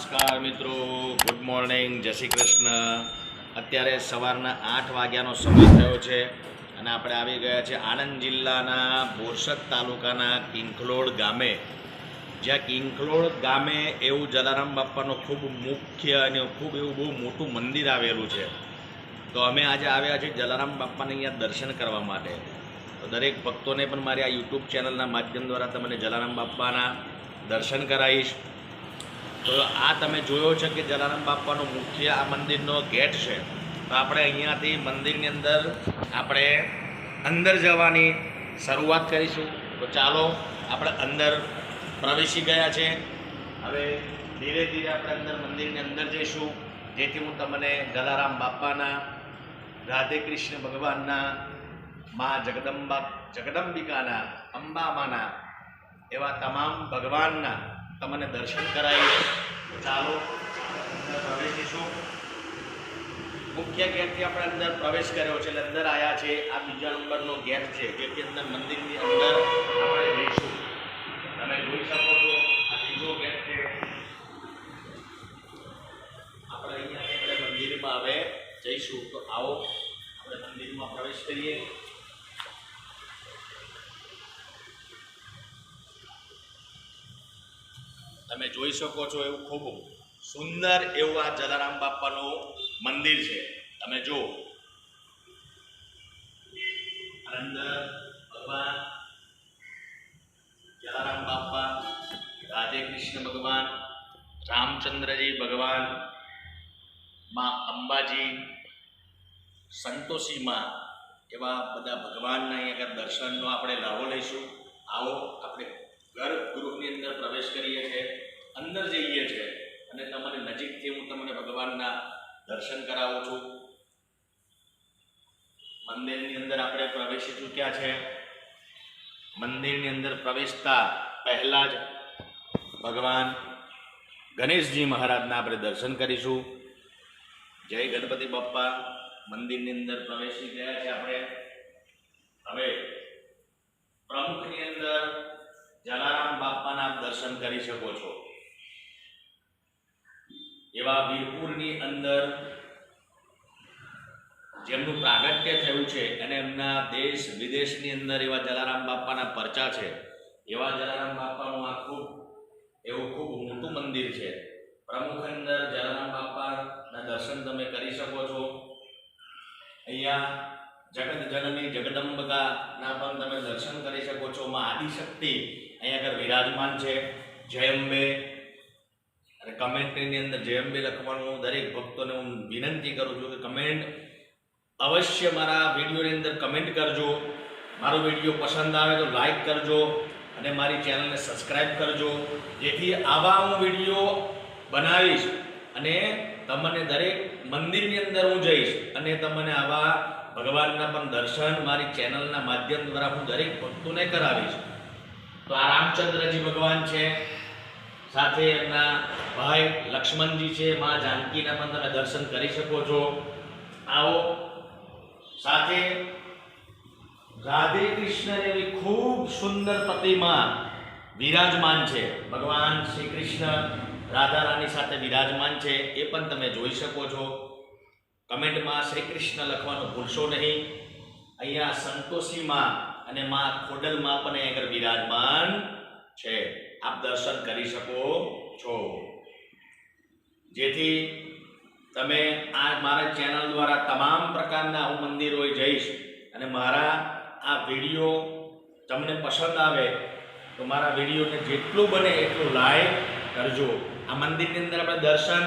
નમસ્કાર મિત્રો. Good morning જય શ્રી કૃષ્ણ. અત્યારે સવારના આઠ વાગ્યાનો સમય થયો છે અને આપણે આવી ગયા છે આણંદ જિલ્લાના બોરસદ તાલુકાના કિંખલોડ ગામે. જ્યાં કિંખલોડ ગામે એવું જલારામ બાપાનું ખૂબ મુખ્ય અને ખૂબ એવું બહુ મોટું મંદિર આવેલું છે. તો અમે આજે આવ્યા છીએ જલારામ બાપાને અહીંયા દર્શન કરવા માટે. તો દરેક ભક્તોને પણ મારી આ યુટ્યુબ ચેનલના માધ્યમ દ્વારા તમને જલારામ બાપાના દર્શન કરાવીશ. તો આ તમે જોયો છે કે જલારામ બાપાનો મુખ્ય આ મંદિરનો ગેટ છે. તો આપણે અહીંયાથી મંદિરની અંદર આપણે અંદર જવાની શરૂઆત કરીશું. તો ચાલો આપણે અંદર પ્રવેશી ગયા છે. હવે ધીરે ધીરે આપણે અંદર મંદિરની અંદર જઈશું. જેથી હું તમને જલારામ બાપાના રાધે કૃષ્ણ ભગવાનના, મા જગદંબા, જગદંબિકાના, અંબામાના એવા તમામ ભગવાનના તમને દર્શન કરાવીએ ચાલો પ્રવેશીશું મુખ્ય ગેટથી આપણે અંદર પ્રવેશ કર્યો છે એટલે અંદર આવ્યા છે. આ બીજા નંબરનો ગેટ છે, જેથી અંદર મંદિરની અંદર આપણે જઈશું. તમે જોઈ શકો છો, આ બીજો ગેટ છે. આપણે અહીંયા આપણે મંદિરમાં હવે જઈશું. તો આવો, આપણે મંદિરમાં પ્રવેશ કરીએ. તમે જોઈ શકો છો એવું ખૂબ સુંદર એવું આ જલારામ બાપાનું મંદિર છે. તમે જુઓ. અંદર ભગવાન, જલારામ બાપા રાધે કૃષ્ણ ભગવાન, રામચંદ્રજી ભગવાન, માં અંબાજી, સંતોષી માં, એવા બધા ભગવાનના અહીંયા દર્શનનો આપણે લાવો લઈશું. આવો, આપણે ગર્ભગૃહની અંદર પ્રવેશ છીએ અંદર જઈએ છીએ અને તમને નજીકથી હું તમને ભગવાનના દર્શન કરાવું છું. મંદિરની અંદર આપણે પ્રવેશી ચૂક્યા છે? મંદિરની અંદર પ્રવેશતા પહેલા જ ભગવાન ગણેશજી મહારાજના આપણે દર્શન કરીશું. જય ગણપતિ બાપ્પા, મંદિરની અંદર પ્રવેશી ગયા છે આપણે. હવે પ્રમુખની અંદર જલારામ બાપાના દર્શન કરી શકો છો. એવા વીરપુરની અંદર જેમનું પ્રાગટ્ય થયું છે અને એમના દેશ વિદેશની અંદર એવા જલારામ બાપાના પરચા છે. એવા જલારામ બાપાનું આ ખૂબ, એવું ખૂબ મોટું મંદિર છે. પ્રમુખ અંદર જલારામ બાપાના દર્શન તમે કરી શકો છો. અહીંયા જગત જનની જગદંબકાના પણ તમે દર્શન કરી શકો છો. માં આદિશક્તિ અહીંયા આગળ વિરાજમાન છે. જય અંબે. અને કમેન્ટની અંદર જેમ બી લખવાનું, હું દરેક ભક્તોને હું વિનંતી કરું છું કે કમેન્ટ અવશ્ય મારા વિડીયોની અંદર કમેન્ટ કરજો. મારો વીડિયો પસંદ આવે તો લાઈક કરજો અને મારી ચેનલને સબસ્ક્રાઈબ કરજો. જેથી આવા હું વીડિયો બનાવીશ અને તમને દરેક મંદિરની અંદર હું જઈશ અને તમને આવા ભગવાનના પણ દર્શન મારી ચેનલના માધ્યમ દ્વારા હું દરેક ભક્તોને કરાવીશ. તો આ રામચંદ્રજી ભગવાન છે. સાથે એમના ભાઈ લક્ષ્મણજી છે, મા જાનકીના પણ તમે દર્શન કરી શકો છો. આવો. સાથે રાધે કૃષ્ણ એવી ખૂબ સુંદર પ્રતિમા વિરાજમાન છે. ભગવાન શ્રી કૃષ્ણ રાધા રાણી સાથે વિરાજમાન છે, એ પણ તમે જોઈ શકો છો. કમેન્ટમાં શ્રી કૃષ્ણ લખવાનું ભૂલશો નહીં. અહીંયા સંતોષીમાં અને માં ખોડલમાં પણ આગળ વિરાજમાન છે. આપ દર્શન કરી શકો છો. જેથી તમે આ મારા ચેનલ દ્વારા તમામ પ્રકારના હું મંદિરોએ જઈશ અને મારા આ વીડિયો તમને પસંદ આવે, તો મારા વિડીયોને જેટલું બને એટલું લાઈક કરજો. આ મંદિરની અંદર આપણે દર્શન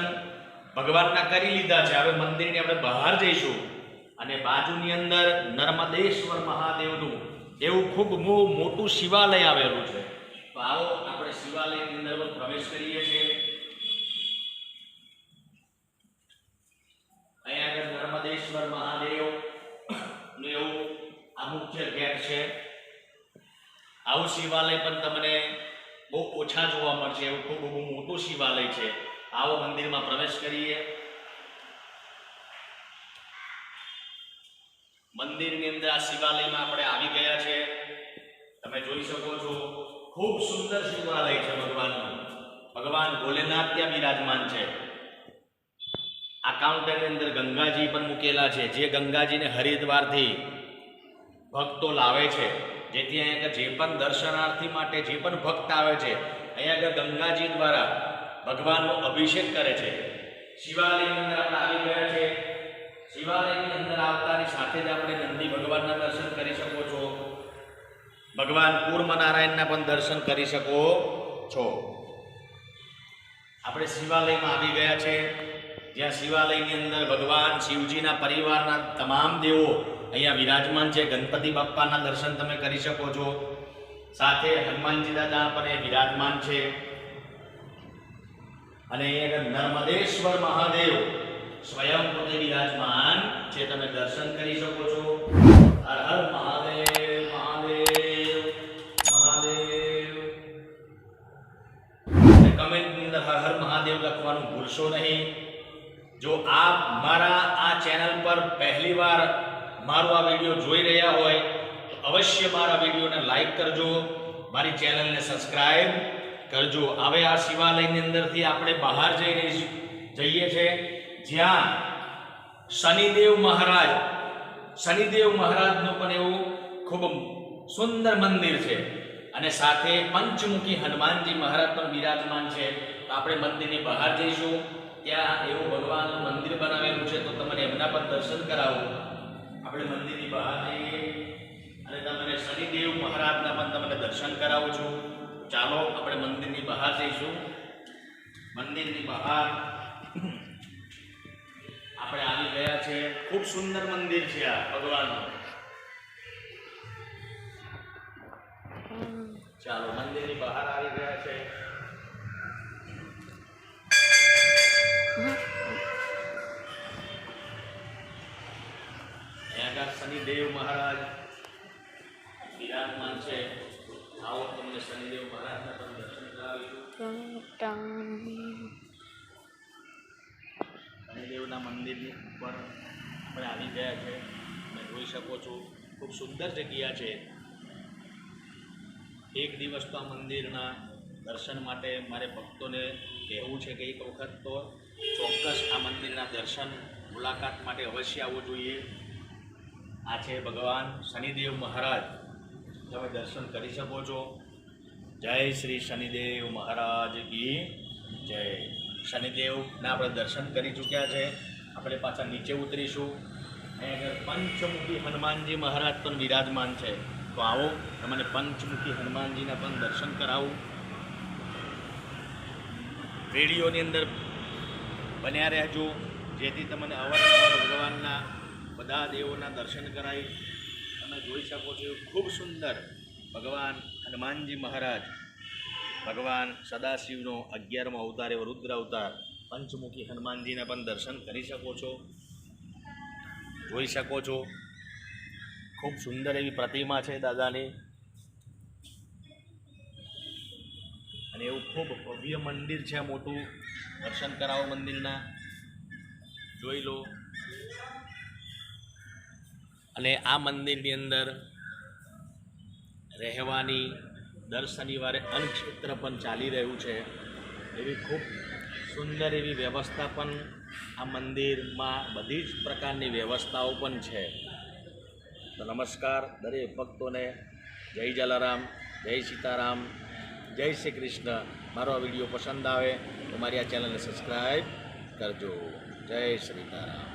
ભગવાનના કરી લીધા છે. હવે મંદિરની આપણે બહાર જઈશું અને બાજુની અંદર નર્મદેશ્વર મહાદેવનું એવું ખૂબ મોટું શિવાલય આવેલું છે. તો આવો આપણે શિવાલયની અંદર પણ પ્રવેશ કરીએ છીએ. અહીંયા આગળ નર્મદેશ્વર મહાદેવનું એવું આ મુખ્ય ગેટ છે. આવું શિવાલય પણ તમને બહુ ઓછા જોવા મળશે. એવું ખૂબ બહુ મોટું શિવાલય છે. આવો મંદિરમાં પ્રવેશ કરીએ. મંદિરની અંદર આ શિવાલયમાં આપણે આવી ગયા છે. તમે જોઈ શકો છો. ખૂબ સુંદર શિવાલય છે ભગવાનનું. ભગવાન ભોલેનાથ ત્યાં બિરાજમાન છે. આ કાઉન્ટરની અંદર ગંગાજી પણ મૂકેલા છે. જે ગંગાજીને હરિદ્વારથી ભક્તો લાવે છે. જેથી અહીંયા જે પણ દર્શનાર્થી માટે જે પણ ભક્ત આવે છે, અહીંયા આગળ ગંગાજી દ્વારા ભગવાનનો અભિષેક કરે છે. શિવાલયની અંદર આપણે આવી ગયા છે. શિવાલયની અંદર આવતાની સાથે જ આપણે નંદી ભગવાનના દર્શન કરી શકો ભગવાન કૂર્મનારાયણના પણ દર્શન કરી શકો છો. આપણે શિવાલયમાં આવી ગયા છે. જ્યાં શિવાલયની અંદર ભગવાન શિવજીના પરિવારના તમામ દેવો અહીંયા વિરાજમાન છે. ગણપતિ બાપ્પાના દર્શન તમે કરી શકો છો. સાથે હનુમાનજી દાદા પણ વિરાજમાન છે. અને નર્મદેશ્વર મહાદેવ સ્વયં પોતે વિરાજમાન છે. તમે દર્શન કરી શકો છો. હર હર મહાદેવ. કમેન્ટની અંદર હર હર મહાદેવ લખવાનું ભૂલશો નહીં. જો આપ મારા આ ચેનલ પર પહેલીવાર મારો આ વીડિયો જોઈ રહ્યા હોય, તો અવશ્ય મારા વિડીયોને લાઈક કરજો, મારી ચેનલને સબસ્ક્રાઈબ કરજો. હવે આ શિવાલયની અંદરથી આપણે બહાર જઈને જઈએ છીએ જ્યાં શનિદેવ મહારાજ, શનિદેવ મહારાજનું પણ એવું ખૂબ સુંદર મંદિર છે. અને સાથે પંચમુખી હનુમાનજી મહારાજ પણ બિરાજમાન છે. તો આપણે મંદિરની બહાર જઈશું. ત્યાં એવું ભગવાનનું મંદિર બનાવેલું છે, તો તમને એમના પણ દર્શન કરાવું. આપણે મંદિરની બહાર જઈએ અને તમને શનિદેવ મહારાજના પણ તમને દર્શન કરાવું છું. ચાલો, આપણે મંદિરની બહાર જઈશું. મંદિરની બહાર આપણે આવી ગયા છે. ખૂબ સુંદર મંદિર છે આ ભગવાનનું. અહીંયા શનિદેવ મહારાજ. વિરાજમાન છે. આવો તમને શનિદેવ મહારાજના પણ દર્શન કરાવીશું શનિદેવના મંદિરની ઉપર આપણે આવી ગયા છે. તમે જોઈ શકો છો, ખૂબ સુંદર જગ્યા છે. એક દિવસ તો આ મંદિરના દર્શન માટે મારે ભક્તોને કહેવું છે કે એક વખત તો ચોક્કસ આ મંદિરના દર્શન મુલાકાત માટે અવશ્ય આવવું જોઈએ. આ છે ભગવાન શનિદેવ મહારાજ. તમે દર્શન કરી શકો છો. જય શ્રી શનિદેવ મહારાજ કી જય. શનિદેવના આપણે દર્શન કરી ચૂક્યા છે. આપણે પાછા નીચે ઉતરીશું. અહીં આગળ પંચમુખી હનુમાનજી મહારાજ પણ વિરાજમાન છે. તો આવો તમને પંચમુખી હનુમાનજીના પણ દર્શન કરાવું. વિડીયોની અંદર બન્યા રહેજો. જેથી તમને અવારનવાર ભગવાનના બધા દેવોના દર્શન કરાવી તમે જોઈ શકો છો ખૂબ સુંદર ભગવાન હનુમાનજી મહારાજ, ભગવાન સદાશિવનો અગિયારમો અવતાર એવો રુદ્ર અવતાર, પંચમુખી હનુમાનજીના પણ દર્શન કરી શકો છો. જોઈ શકો છો. ખૂબ સુંદર એવી પ્રતિમા છે દાદાની. અને એવું ખૂબ ભવ્ય મંદિર છે મોટું. દર્શન કરાવો મંદિરના. જોઈ લો. અને આ મંદિરની અંદર રહેવાની દર શનિવારે અન્નક્ષેત્ર પણ ચાલી રહ્યું છે. એવી ખૂબ સુંદર એવી વ્યવસ્થા પણ આ મંદિરમાં બધી જ પ્રકારની વ્યવસ્થાઓ પણ છે. તો નમસ્કાર, દરેક ભક્તોને જય જલારામ, જય સીતારામ, જય શ્રી કૃષ્ણ. મારો આ વીડિયો પસંદ આવે તો મારી આ ચેનલને સબસ્ક્રાઈબ કરજો. જય શ્રીતારામ